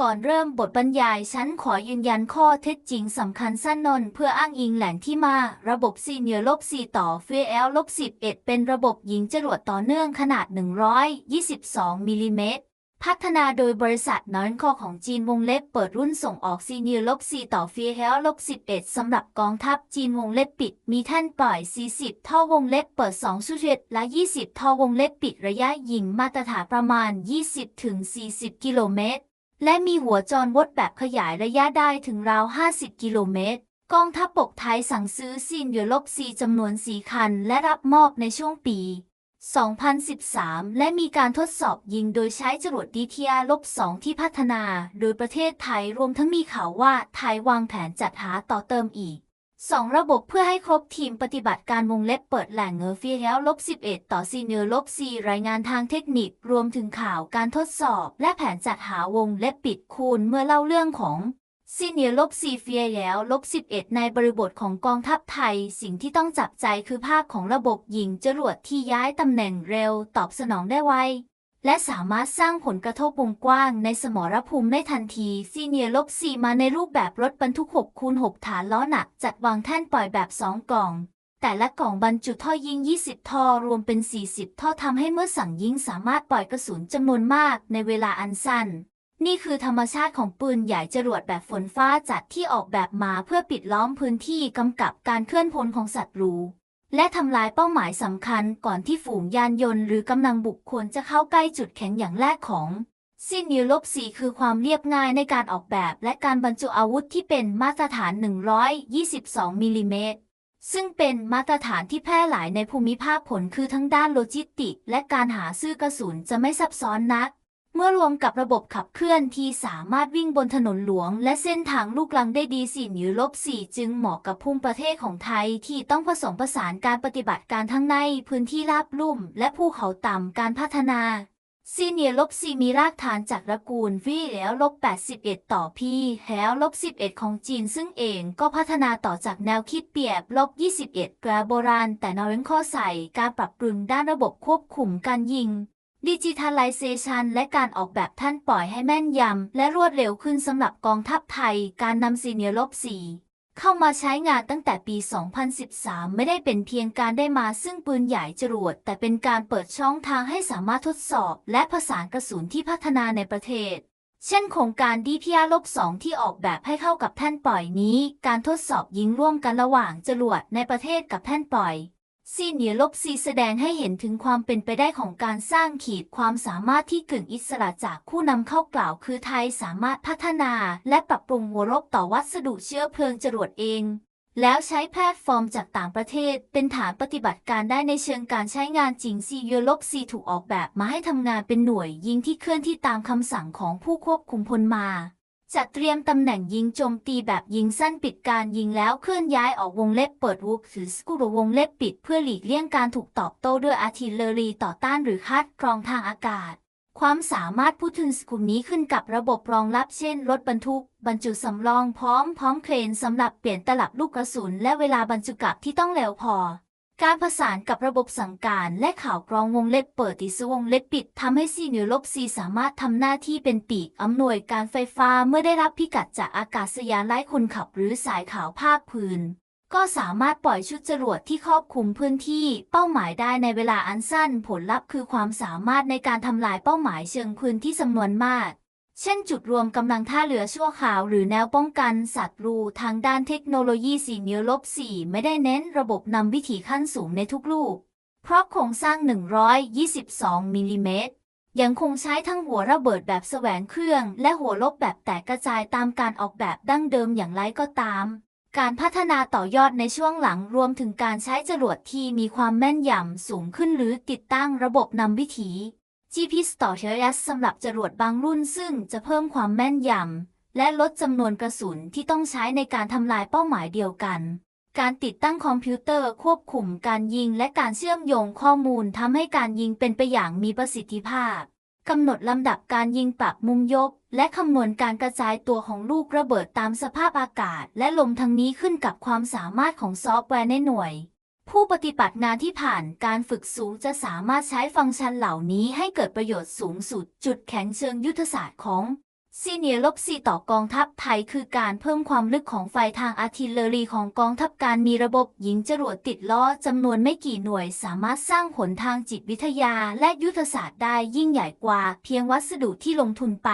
ก่อนเริ่มบทบรรยายฉันขอยืนยันข้อเท็จจริงสำคัญสั้นนนเพื่ออ้างอิงแหล่งที่มา ระบบซีเนียลบ4ต่อเฟลลบ11เป็นระบบยิงจรวดต่อเนื่องขนาด 122มิลลิเมตรพัฒนาโดยบริษัทนอนคอของจีนวงเล็บเปิดรุ่นส่งออกซีเนียลบ4ต่อเฟลลบ11สำหรับกองทัพจีนวงเล็บปิด มีท่านปล่อย 40ท่อวงเล็บเปิด2ชุดเล็ดและ 20ท่อวงเล็บปิดระยะยิงมาตรฐานประมาณ 20-40 กิโลเมตร และมีหัวจรวดแบบขยายระยะได้ถึงราว 50 กิโลเมตร กองทัพปกไทยสั่งซื้อซีนเดียลบซีจำนวน4คันและรับมอบในช่วงปี 2013 และมีการทดสอบยิงโดยใช้จรวดดีเทียลบ2ที่พัฒนา โดยประเทศไทยรวมทั้งมีข่าวว่าไทยวางแผนจัดหาต่อเติมอีก 2 ระบบเพื่อให้ครบทีมปฏิบัติการวงเล็บเปิดแหล่งเงอร์ฟีเฮลลบ11 ต่อซีเนียลบ4รายงานทางเทคนิครวมถึงข่าวการทดสอบ และแผนจัดหาวงเล็บปิดคูณเมื่อเล่าเรื่องของซีเนียลบ4เฟียแล้วลบ11 ในบริบทของกองทัพไทย สิ่งที่ต้องจับใจคือภาพของระบบยิงจรวดที่ย้ายตำแหน่งเร็วตอบสนองได้ไว และสามารถสร้างผลกระทบวงกว้างในสมรภูมิได้ทันทีซีเนียลบ4มาในรูปแบบรถบรรทุก6คูณ6ฐานล้อหนัก จัดวางแท่นปล่อยแบบ 2 กล่อง แต่ละกล่องบรรจุท่อยิง 20 ท่อ รวมเป็น 40 ท่อทำให้เมื่อสั่งยิงสามารถปล่อยกระสุนจำนวนมากในเวลาอันสั้น นี่คือธรรมชาติของปืนใหญ่จรวดแบบฝนฟ้าจัดที่ออกแบบมาเพื่อปิดล้อมพื้นที่กำกับการเคลื่อนพลของศัตรู และทำลายเป้าหมายสำคัญก่อนที่ฝูงยานยนต์หรือกำลังบุคคลจะเข้าใกล้จุดแข็งอย่างแรกของซินนิวลบสีคือความเรียบง่ายในการออกแบบและการบรรจุอาวุธที่เป็นมาตรฐาน 122 มิลลิเมตร ซึ่งเป็นมาตรฐานที่แพร่หลายในภูมิภาคผลคือทั้งด้านโลจิสติก และการหาซื้อกระสุนจะไม่ซับซ้อนนัก เมื่อรวมกับระบบขับเคลื่อนที่สามารถวิ่งบนถนนหลวง และเส้นทางลูกลังได้ดีสี่นิ้วลบสี่จึงเหมาะกับภูมิประเทศของไทยที่ต้องผสมผสานการปฏิบัติการทั้งในพื้นที่ราบลุ่ม และภูเขาต่ำการพัฒนาซีเนียลบซีมีรากฐานจากตระกูลวีแล้วลบ81 ต่อพีแล้วลบ11 ของจีนซึ่งเองก็พัฒนาต่อจากแนวคิดเปียบลบ21กราโบราณ แต่นอเรนข้อใส่การปรับปรุงด้านระบบควบคุมการยิง ดิจิทัลไลเซชันและการออกแบบท่านปล่อยให้แม่นยำ และรวดเร็วขึ้นสำหรับกองทัพไทย การนำซีเนียลบสีเข้ามาใช้งานตั้งแต่ปี 2013 ไม่ได้เป็นเพียงการได้มาซึ่งปืนใหญ่จรวด แต่เป็นการเปิดช่องทางให้สามารถทดสอบ และผสานกระสุนที่พัฒนาในประเทศ เช่นโครงการ DPR ลบ2ที่ออกแบบให้เข้ากับแท่นปล่อยนี้ การทดสอบยิงร่วมกันระหว่างจรวดในประเทศกับแท่นปล่อย ซีเนียลบซีแสดงให้เห็นถึงความเป็นไปได้ของการสร้างขีดความสามารถที่กึ่งอิสระจากผู้นำเข้ากล่าว คือไทยสามารถพัฒนา และปรับปรุงหัวรบต่อวัสดุเชื้อเพลิงจรวดเอง แล้วใช้แพลตฟอร์มจากต่างประเทศ เป็นฐานปฏิบัติการได้ในเชิงการใช้งานจริงซีเยลบซีถูกออกแบบมาให้ทำงานเป็นหน่วยยิงที่เคลื่อนที่ตามคำสั่งของผู้ควบคุมพลมา จัดเตรียมตำแหน่งยิงโจมตีแบบยิงสั้นปิดการยิงแล้วเคลื่อนย้ายออกวงเล็บเปิดวุกหรือสกูรวงเล็บปิดเพื่อหลีกเลี่ยงการถูกตอบโต้ด้วยอาร์ติเลอรีต่อต้านหรือคัดกรองทางอากาศ ความสามารถพูดถึงสกุลนี้ขึ้นกับระบบรองรับเช่น รถบรรทุก บรรจุสำรองพร้อมพร้อมเครนสำหรับเปลี่ยนตลับลูกกระสุน และเวลาบรรจุกลับที่ต้องเร็วพอ การผสานกับระบบสั่งการและข่าวกรองวงเล็บเปิดติสวงเล็บปิดทำให้ซีนิวลบซีสามารถทำหน้าที่เป็นปีกอำนวยการไฟฟ้าเมื่อได้รับพิกัดจากอากาศยานไร้คนขับหรือสายข่าวภาคพื้น ก็สามารถปล่อยชุดจรวดที่ครอบคลุมพื้นที่เป้าหมายได้ในเวลาอันสั้นผลลัพธ์คือความสามารถในการทำลายเป้าหมายเชิงพื้นที่จำนวนมาก เช่นจุดรวมกำลังท่าเรือชั่วคราวหรือแนวป้องกันศัตรูทางด้านเทคโนโลยี4นิ้วลบ4ไม่ได้เน้นระบบนำวิถีขั้นสูงในทุกลูก เพราะโครงสร้าง 122มิลลิเมตรยังคงใช้ทั้งหัวระเบิดแบบแสวงเครื่อง และหัวลบแบบแตกกระจายตามการออกแบบดั้งเดิมอย่างไรก็ตาม การพัฒนาต่อยอดในช่วงหลังรวมถึงการใช้จรวดที่มีความแม่นยำสูงขึ้นหรือติดตั้งระบบนำวิถี GPS ต่อเทเรสสำหรับจรวดบางรุ่นซึ่งจะเพิ่มความแม่นยำและลดจำนวนกระสุนที่ต้องใช้ในการทำลายเป้าหมายเดียวกัน การติดตั้งคอมพิวเตอร์ควบคุมการยิงและการเชื่อมโยงข้อมูลทำให้การยิงเป็นไปอย่างมีประสิทธิภาพกำหนดลำดับการยิงปรับมุมยก และคำนวณการกระจายตัวของลูกระเบิดตามสภาพอากาศ และลมทั้งนี้ขึ้นกับความสามารถของซอฟต์แวร์ในหน่วย ผู้ปฏิบัติงานที่ผ่านการฝึกสูงจะสามารถใช้ฟังก์ชันเหล่านี้ให้เกิดประโยชน์สูงสุด จุดแข็งเชิงยุทธศาสตร์ของซีเนียลบซีต่อกองทัพไทยคือการเพิ่มความลึกของไฟทางอาร์ติเลอรีของกองทัพการมีระบบยิงจรวดติดล้อจำนวนไม่กี่หน่วยสามารถสร้างผลทางจิตวิทยาและยุทธศาสตร์ได้ยิ่งใหญ่กว่าเพียงวัสดุที่ลงทุนไป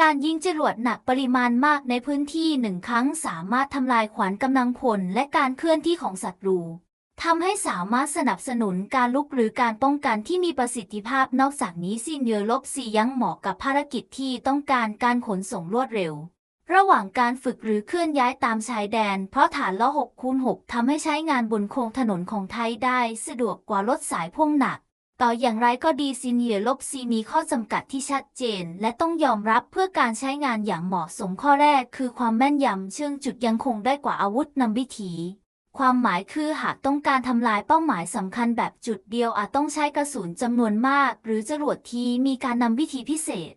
การยิงจรวดหนักปริมาณมากในพื้นที่หนึ่งครั้งสามารถทำลายขวัญกำลังพลและการเคลื่อนที่ของศัตรู ทำให้สามารถสนับสนุนการลุกหรือการป้องกันที่มีประสิทธิภาพนอกจากนี้ซีเนียลบซียังเหมาะกับภารกิจที่ต้องการการขนส่งรวดเร็ว ระหว่างการฝึกหรือเคลื่อนย้ายตามชายแดน เพราะฐานล้อ6คูณ6ทำให้ใช้งานบนโครงถนนของไทยได้สะดวกกว่ารถสายพ่วงหนัก ต่ออย่างไรก็ดีซีเนียลบซีมีข้อจำกัดที่ชัดเจน และต้องยอมรับเพื่อการใช้งานอย่างเหมาะสมข้อแรก คือความแม่นยำเชิงจุดยังคงได้กว่าอาวุธนำวิถี ความหมายคือหากต้องการทำลายเป้าหมายสำคัญแบบจุดเดียวอาจต้องใช้กระสุนจำนวนมาก หรือจรวดทีมีการนำวิธีพิเศษ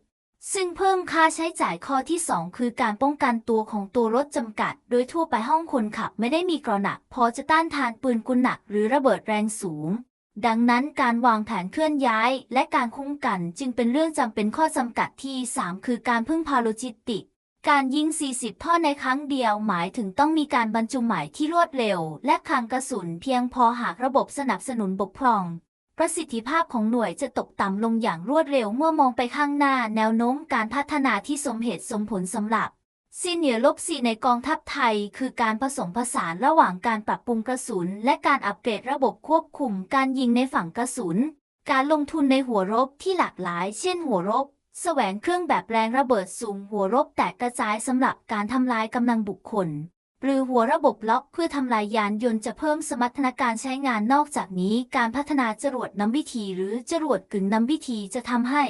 ซึ่งเพิ่มค่าใช้จ่ายข้อที่ 2 คือการป้องกันตัวของตัวรถจำกัด โดยทั่วไปห้องคนขับไม่ได้มีกรอหนัก พอจะต้านทานปืนกุลหนักหรือระเบิดแรงสูง ดังนั้นการวางแผนเคลื่อนย้าย และการคุ้มกันจึงเป็นเรื่องจำเป็นข้อจำกัดที่ 3 คือการพึ่งพาโลจิสติก การยิง 40 ท่อในครั้งเดียวหมายถึงต้องมีการบรรจุหมายที่รวดเร็ว และคลังกระสุนเพียงพอหากระบบสนับสนุนบกพร่อง ประสิทธิภาพของหน่วยจะตกต่ำลงอย่างรวดเร็วเมื่อมองไปข้างหน้าแนวโน้มการพัฒนาที่สมเหตุสมผลสำหรับซีเนียลบซีในกองทัพไทย คือการผสมผสานระหว่างการปรับปรุงกระสุน และการอัปเกรดระบบควบคุมการยิงในฝั่งกระสุน การลงทุนในหัวรบที่หลากหลาย เช่นหัวรบ แสวงเครื่องแบบแรงระเบิดสูงหัวรบแตกกระจายสำหรับการทำลายกำลังบุคคล หรือหัวระบบล็อกเพื่อทำลายยานยนต์จะเพิ่มสมรรถนะการใช้งานนอกจากนี้การพัฒนาจรวดนำวิธีหรือจรวดกึ่งนำวิธีจะทำให้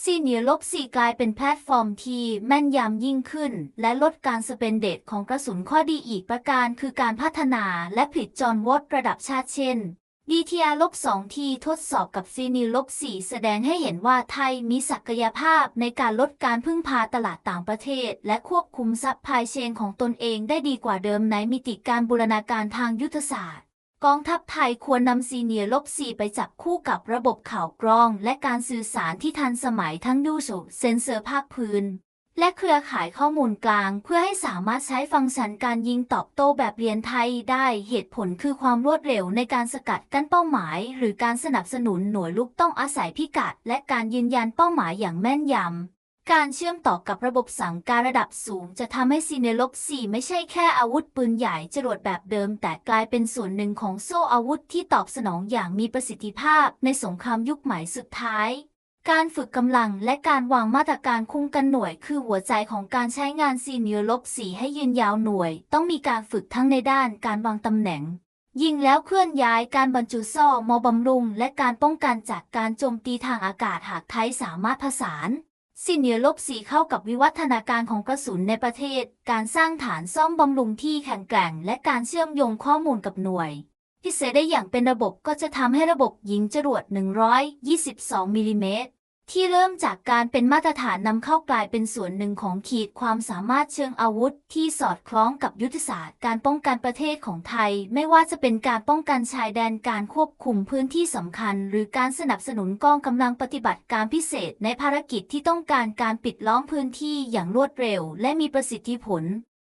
ซีเนียลบซีกลายเป็นแพลตฟอร์มที่แม่นยำยิ่งขึ้น และลดการสเปนเดตของกระสุนข้อดีอีกประการคือการพัฒนาและผลิตจอนวอตระดับชาติเช่น DTR ลบ2ที่ทดสอบกับซีนีลบ4แสดงให้เห็นว่าไทยมีศักยภาพในการลดการพึ่งพาตลาดต่างประเทศ และควบคุมซัพพลายเชนของตนเองได้ดีกว่าเดิมในมิติการบูรณาการทางยุทธศาสตร์ กองทัพไทยควรนำซีเนียลบ4ไปจับคู่กับระบบข่าวกรอง และการสื่อสารที่ทันสมัยทั้งดูโซเซนเซอร์ภาคพื้น และเครือข่ายข้อมูลกลาง เพื่อให้สามารถใช้ฟังก์ชันการยิงตอบโต้แบบเรียนไทยได้เหตุผลคือความรวดเร็วในการสกัดกั้นเป้าหมาย หรือการสนับสนุนหน่วยลุกต้องอาศัยพิกัด และการยืนยันเป้าหมายอย่างแม่นยำ การเชื่อมต่อกับระบบสั่งการระดับสูง จะทำให้ซีเนลบ4ไม่ใช่แค่อาวุธปืนใหญ่จรวดแบบเดิม แต่กลายเป็นส่วนหนึ่งของโซ่อาวุธที่ตอบสนองอย่างมีประสิทธิภาพในสงครามยุคใหม่สุดท้าย การฝึกกำลังและการวางมาตรการคุ้มกันหน่วย คือหัวใจของการใช้งานซีเนียร์ลบสีให้ยืนยาวหน่วย ต้องมีการฝึกทั้งในด้านการวางตำแหน่ง ยิงแล้วเคลื่อนย้ายการบรรจุซ่อมอบำรุง และการป้องกันจากการโจมตีทางอากาศหากไทยสามารถผสานซีเนียร์ลบสีเข้ากับวิวัฒนาการของกระสุนในประเทศ การสร้างฐานซ่อมบำรุงที่แข็งแกร่ง และการเชื่อมโยงข้อมูลกับหน่วยพิเศษได้อย่างเป็นระบบก็จะทำให้ระบบยิงจรวด 122มิลลิเมตร ที่เริ่มจากการเป็นมาตรฐานนำเข้ากลายเป็นส่วนหนึ่งของขีดความสามารถเชิงอาวุธ ที่สอดคล้องกับยุทธศาสตร์การป้องกันประเทศของไทย ไม่ว่าจะเป็นการป้องกันชายแดนการควบคุมพื้นที่สำคัญ หรือการสนับสนุนกองกำลังปฏิบัติการพิเศษในภารกิจที่ต้องการการปิดล้อมพื้นที่อย่างรวดเร็ว และมีประสิทธิผล